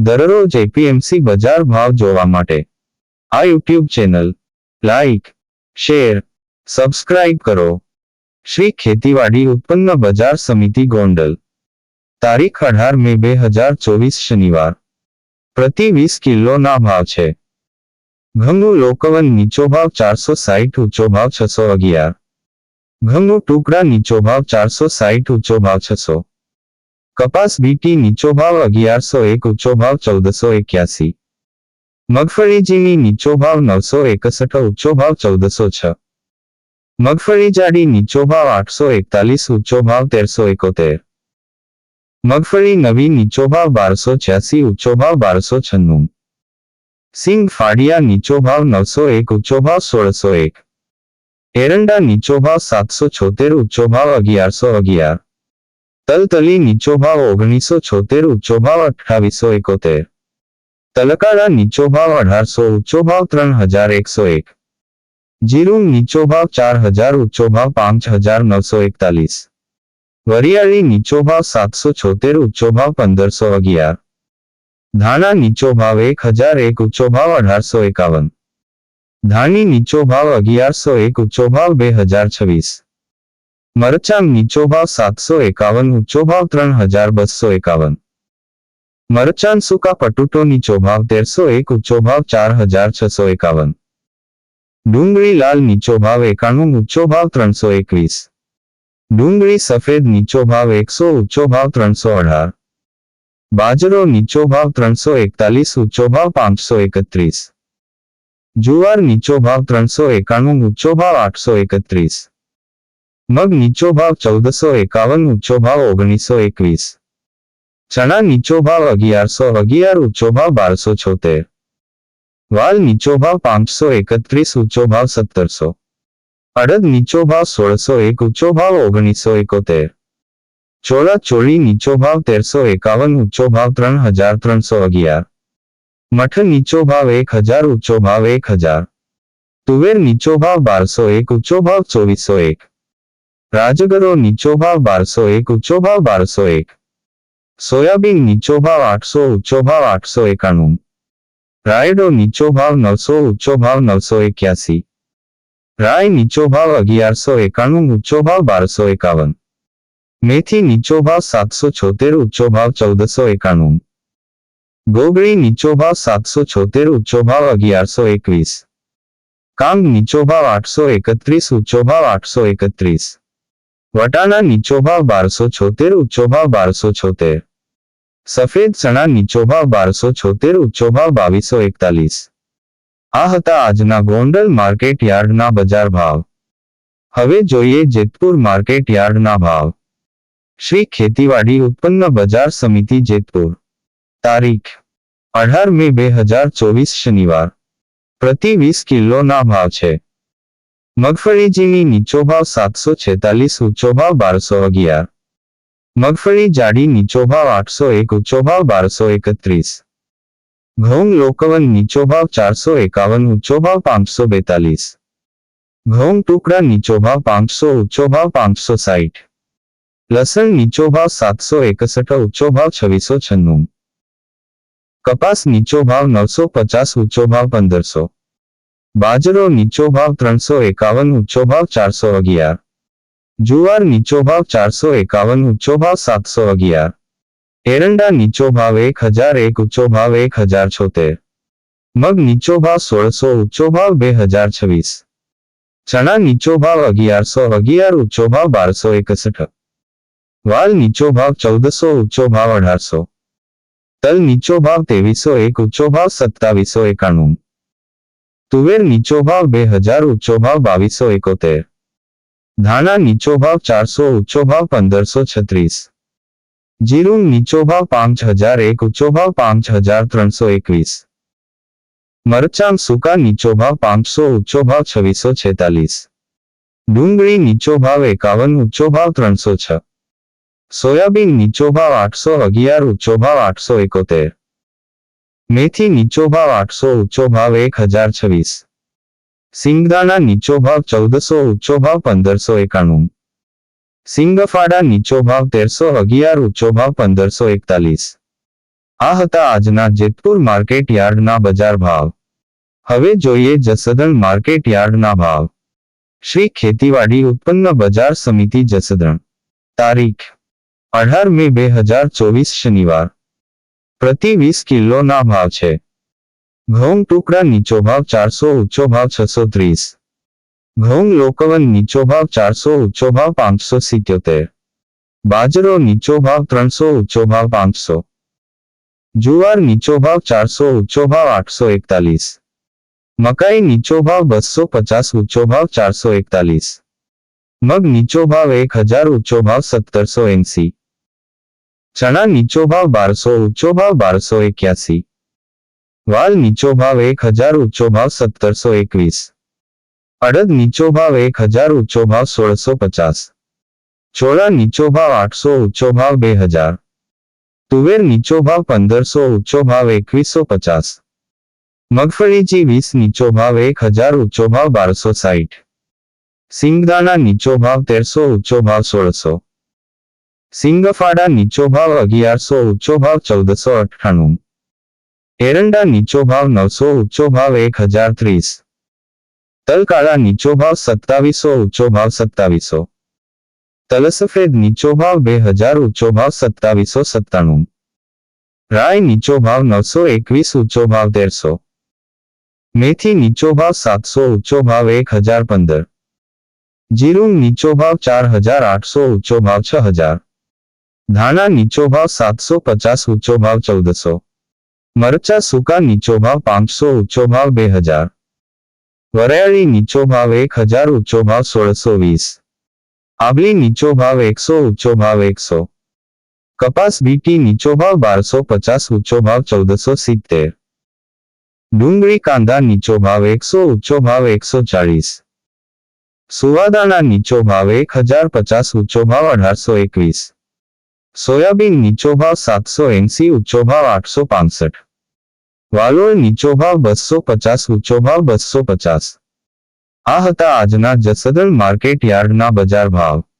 દરરોજ એપીએમસી બજાર ભાવ જોવા માટે આ YouTube channel like share subscribe કરો શ્રી ખેતીવાડી ઉત્પન્ન બજાર સમિતિ ગોંડલ તારીખ અઢાર મે બે હજાર ચોવીસ શનિવાર પ્રતિ વીસ કિલોના ભાવ છે ઘઉંનું લોકવન નીચો ભાવ ચારસો સાઠ ઊંચો ભાવ છસો અગિયાર ઘઉંનું ટુકડા નીચો ભાવ ચારસો સાઠ ઊંચો ભાવ છસો કપાસ બીટી નીચો ભાવ અગિયારસો એક, ઊંચો ભાવ ચૌદસો એક્યાસી. મગફળીજીની નીચો ભાવ નવસો એકસઠ, ઊંચો ભાવ ચૌદસો છ. મગફળી જાડી નીચો ભાવ આઠસો એકતાલીસ, ઊંચો ભાવ તેરસો એકોતેર. મગફળી નવી નીચો ભાવ બારસો છ્યાસી, ઊંચો ભાવ બારસો છન્નું. સિંગ ફાડિયા નીચો ભાવ નવસો એક, ઊંચો ભાવ સોળસો એક. એરંડા નીચો ભાવ સાતસો છોતેર, ઊંચો ભાવ અગિયારસો અગિયાર. તલતલી નીચો ભાવ ઓગણીસો છોતેર ઊંચો ભાવ અઠ્ઠાવીસો એકોતેર તલકાડા નીચો ભાવ અઢારસો ઊંચો ભાવ ત્રણ હજાર એકસો એક જીરું નીચો ભાવ ચાર હજાર ઊંચો ભાવ પાંચ હજાર નવસો એકતાલીસ વરિયાળી નીચો ભાવ સાતસો છોતેર ઊંચો ભાવ પંદરસો અગિયાર ધાણા નીચો ભાવ એક હજાર એક ઊંચો ભાવ અઢારસો એકાવન ધાણી નીચો ભાવ અગિયારસો એક ઊંચો ભાવ બે હજાર છવ્વીસ મરચાં નીચો ભાવ સાતસો એકાવન ઊંચો ભાવ ત્રણ હજાર બસો એકાવન મરચાં સૂકા પટુટો નીચો ભાવ તેરસો એક ઊંચો ભાવ ચાર હજાર છસો એકાવન ડુંગળી લાલ નીચો ભાવ એકાણું ઊંચો ભાવ ત્રણસો એકવીસ ડુંગળી સફેદ નીચો ભાવ એકસો ઊંચો ભાવ ત્રણસો અઢાર બાજરો નીચો ભાવ ત્રણસો એકતાલીસ ઊંચો ભાવ પાંચસો એકત્રીસ જુવાર નીચો ભાવ ત્રણસો એકાણું ઊંચો ભાવ આઠસો એકત્રીસ મગ નીચો ભાવ ચૌદસો એકાવન ઊંચો ભાવ ઓગણીસો એકવીસ ચણા નીચો ભાવ અગિયારસો અગિયાર ઊંચો ભાવ બારસો છોતેર વાલ નીચો ભાવ પાંચસો એકત્રીસ ઊંચો ભાવ સત્તરસો અડદ નીચો ભાવ સોળસો એક ઊંચો ભાવ ઓગણીસો એકોતેર ચોળા ચોળી નીચો ભાવ તેરસો એકાવન ઊંચો ભાવ ત્રણ હજાર ત્રણસો અગિયાર મઠ નીચો ભાવ એક હજાર ઊંચો ભાવ એક હજાર તુવેર નીચો ભાવ બારસો એક ઊંચો ભાવ ચોવીસો એક રાજગરો નીચો ભાવ બારસો એક, ઊંચો ભાવ બારસો એક. સોયાબીન નીચો ભાવ આઠસો, ઊંચો ભાવ આઠસો એકાણું. રાયડો નીચો ભાવ નવસો, ઊંચો ભાવ નવસો એક્યાસી. રાય નીચો ભાવ અગિયારસો એકાણું, ઊંચો ભાવ બારસો એકાવન. મેથી નીચો ભાવ સાતસો છોતેર, ઊંચો ભાવ ચૌદસો એકાણું. ગોગળી નીચો ભાવ સાતસો છોતેર, ઊંચો ભાવ અગિયારસો એકવીસ. કાંગ નીચો ભાવ આઠસો એકત્રીસ, ઊંચો ભાવ આઠસો એકત્રીસ. વટાણા નીચો ભાવ બારસો છોતેર ઊંચો ભાવ બારસો છોતેર. સફેદ ચણા નીચો ભાવ બારસો છોતેર ઊંચો ભાવ બાવીસો એકતાલીસ. આ હતા આજના ગોંડલ માર્કેટ યાર્ડના બજાર ભાવ. હવે જોઈએ જેતપુર માર્કેટ યાર્ડના ભાવ. શ્રી ખેતીવાડી ઉત્પન્ન બજાર સમિતિ જેતપુર. તારીખ, અઢાર મે બે હજાર ચોવીસ શનિવાર. પ્રતિ વીસ કિલોના ભાવ છે. મગફળી ઝીણી નીચો ભાવ સાતસો છેતાલીસ ઊંચો ભાવ બારસો અગિયાર. મગફળી જાડી નીચો ભાવ આઠસો એક ઊંચો ભાવ બારસો એકત્રીસ. ઘઉં લોકવન નીચો ભાવ ચારસો એકાવન ઊંચો ભાવ પાંચસો બેતાલીસ. ઘઉં ટુકડા નીચો ભાવ પાંચસો ઊંચો ભાવ પાંચસો સાઠ લસણ નીચો ભાવ સાતસો એકસઠ ઊંચો ભાવ છવ્વીસો છન્નું. કપાસ નીચો ભાવ નવસો પચાસ ઊંચો ભાવ પંદરસો. બાજરો નીચો ભાવ ત્રણસો એકાવન, ઊંચો ભાવ ચારસો અગિયાર. જુવાર નીચો ભાવ ચારસો એકાવન, ઊંચો ભાવ સાતસો અગિયાર. એરંડા નીચો ભાવ એક હજાર એક, ઊંચો ભાવ એક હજાર છોતેર. મગ નીચો ભાવ સોળસો, ઊંચો ભાવ બે હજાર છવ્વીસ. ચણા નીચો ભાવ અગિયારસો અગિયાર, ઊંચો ભાવ બારસો એકસઠ. વાલ નીચો ભાવ ચૌદસો, ઊંચો ભાવ અઢારસો. તલ નીચો ભાવ ત્રેવીસો એક, ઊંચો ભાવ સત્તાવીસો એકાણું. તુવેર નીચો ભાવ બે હજાર ઊંચો ભાવ બાવીસો એકોતેર ધાણા નીચો ભાવ ચારસો ઊંચો ભાવ પંદરસો છત્રીસ જીરું નીચો ભાવ પાંચ હજાર એક ઊંચો ભાવ પાંચ હજાર ત્રણસો એકવીસ મરચાં સૂકા નીચો ભાવ પાંચસો ઊંચો ભાવ છવ્વીસો છેતાલીસ ડુંગળી નીચો ભાવ એકાવન ઊંચો ભાવ ત્રણસો છ સોયાબીન નીચો ભાવ આઠસો અગિયાર ઊંચો ભાવ આઠસો એકોતેર મેથી નીચો ભાવ આઠસો ઊંચો ભાવ એક હજાર છવ્વીસ. સિંગદાણા નીચો ભાવ ચૌદસો ઊંચો ભાવ પંદરસો એકાણું. સિંગફાડા નીચો ભાવ તેરસો અગિયાર ઊંચો ભાવ પંદરસો એકતાલીસ. આ હતા આજના જેતપુર માર્કેટ યાર્ડના બજાર ભાવ. હવે જોઈએ જસદણ માર્કેટ યાર્ડના ભાવ. શ્રી ખેતીવાડી ઉત્પન્ન બજાર સમિતિ જસદણ. તારીખ. અઢાર મે બે હજાર ચોવીસ શનિવાર. પ્રતિ વીસ કિલોના ભાવ છે. ઘઉં ટુકડા નીચો ભાવ ચારસો, ઊંચો ભાવ છસો ત્રીસ. ઘઉં લોકવન નીચો ભાવ ચારસો, ઊંચો ભાવ પાંચસો સિત્યોતેર. બાજરો નીચો ભાવ ત્રણસો, ઊંચો ભાવ પાંચસો. જુવાર નીચો ભાવ ચારસો, ઊંચો ભાવ આઠસો એકતાલીસ. મકાઈ નીચો ભાવ બસો પચાસ, ઊંચો ભાવ ચારસો એકતાલીસ. મગ નીચો ભાવ એક હજાર, ઊંચો ભાવ સત્તરસો એંસી. ચણા નીચો ભાવ બારસો ઊંચો ભાવ બારસો એક્યાસી. વાલ નીચો ભાવ એક હજાર ઊંચો ભાવ સત્તરસો એકવીસ. અડદ નીચો ભાવ એક હજાર ઊંચો ભાવ સોળસો પચાસ. ચોળા નીચો ભાવ આઠસો ઊંચો ભાવ બે હજાર. તુવેર નીચો ભાવ પંદરસો ઊંચો ભાવ એકવીસો પચાસ. મગફળીજી વીસ નીચો ભાવ એક હજાર ઊંચો ભાવ બારસો સાઠ સિંગદાણા નીચો ભાવ તેરસો ઊંચો ભાવ સોળસો. સિંગફાડા નીચો ભાવ અગિયારસો ઊંચો ભાવ ચૌદસો અઠ્ઠાણું એરંડા નીચો ભાવ નવસો ઊંચો ભાવ એક હજાર ત્રીસ તલકાળા નીચો ભાવ સત્તાવીસો ઊંચો ભાવ સત્તાવીસો તલસફેદ નીચો ભાવ બે હજાર ઊંચો ભાવ સત્તાવીસો સત્તાણું રાય નીચો ભાવ નવસો એકવીસ ઊંચો ભાવ તેરસો મેથી નીચો ભાવ સાતસો ઊંચો ભાવ એક હજાર પંદર જીરું નીચો ભાવ ચાર હજાર આઠસો ઊંચો ભાવ છ હજાર ધાણા નીચો ભાવ સાતસો પચાસ ઊંચો ભાવ ચૌદસો મરચા સૂકા નીચો ભાવ પાંચસો ઊંચો ભાવ બે હજાર વરિયાળી નીચો ભાવ એક હજાર ઊંચો ભાવ સોળસો વીસ આંબલી નીચો ભાવ એકસો ઊંચો ભાવ એકસો કપાસ બીટી નીચો ભાવ બારસો પચાસ ઊંચો ભાવ ચૌદસો સિત્તેર ડુંગળી કાંદા નીચો ભાવ એકસો ઊંચો ભાવ એકસો ચાળીસ સુવાદાણા નીચો ભાવ એક હજાર પચાસ ઊંચો ભાવ અઢારસો એકવીસ સોયાબીન નીચો ભાવ સાતસો એંસી ઊંચો ભાવ આઠસો પાસઠ. વાલોળ નીચો ભાવ બસો પચાસ ઊંચો ભાવ બસો પચાસ. આ હતા આજના જસદલ માર્કેટ યાર્ડના બજાર ભાવ.